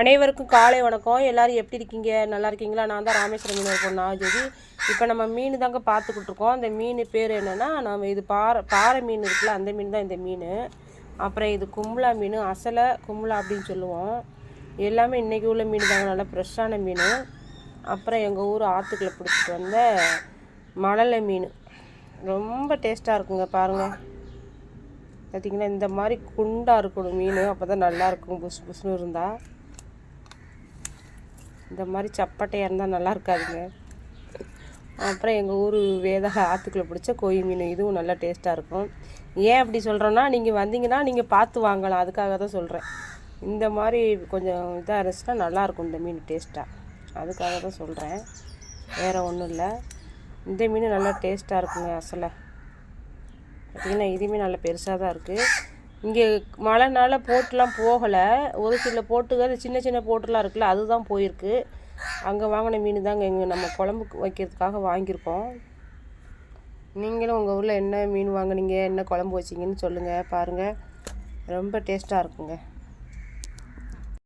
அனைவருக்கும் காலை வணக்கம். எல்லாரும் எப்படி இருக்கீங்க? நல்லா இருக்கீங்களா? நான் தான் ராமேஸ்வரம் மீன் பொண்ணா ஜெதி இப்போ நம்ம மீன் தாங்க பார்த்துக்கிட்டு இருக்கோம். அந்த மீன் பேர் என்னென்னா நம்ம இது பாறை பாறை மீன் இருக்குல்ல அந்த மீன் தான் இந்த மீன். அப்புறம் இது கும்பலா மீன் அசலை கும்பலா அப்படின்னு சொல்லுவோம். எல்லாமே இன்றைக்கி உள்ள மீன் தாங்க. நல்லா ஃப்ரெஷ்ஷான மீன். அப்புறம் எங்கள் ஊர் ஆற்றுக்களை பிடிச்சிட்டு வந்த மழலை மீன். ரொம்ப டேஸ்ட்டாக இருக்குங்க பாருங்கள் பார்த்தீங்கன்னா இந்த மாதிரி குண்டாக இருக்கணும் மீன். அப்போ தான் நல்லாயிருக்கும் புசு புசுன்னு இருந்தால் இந்த மாதிரி சப்பட்டையாக இருந்தால் நல்லா இருக்காதுங்க. அப்புறம் எங்கள் ஊர் வேதாக ஆற்றுக்குள்ளே பிடிச்ச கோயில் மீன் இதுவும் நல்லா டேஸ்ட்டாக இருக்கும். ஏன் அப்படி சொல்கிறோன்னா நீங்கள் வந்தீங்கன்னா நீங்கள் பார்த்து வாங்கலாம். அதுக்காக தான் சொல்கிறேன் இந்த மாதிரி கொஞ்சம் இதாக இருந்துச்சுன்னா நல்லாயிருக்கும் இந்த மீன் டேஸ்ட்டாக அதுக்காக தான் சொல்கிறேன் வேறு ஒன்றும் இல்லை. இந்த மீன் நல்லா டேஸ்ட்டாக இருக்குங்க அசலை. பார்த்திங்கன்னா இதுவுமே நல்லா பெருசாக தான் இருக்குது இங்கே மழைனால போட்டுலாம் போகலை. ஒரு சில போட்டுகள் சின்ன சின்ன போட்டுலாம் இருக்குல்ல அதுதான் போயிருக்கு. அங்கே வாங்கின மீன் தாங்க இங்கே நம்ம குழம்புக்கு வைக்கிறதுக்காக வாங்கியிருக்கோம். நீங்களும் உங்கள் ஊரில் என்ன மீன் வாங்குனீங்க என்ன குழம்பு வச்சிங்கன்னு சொல்லுங்கள் பாருங்கள் ரொம்ப டேஸ்ட்டாக இருக்குங்க.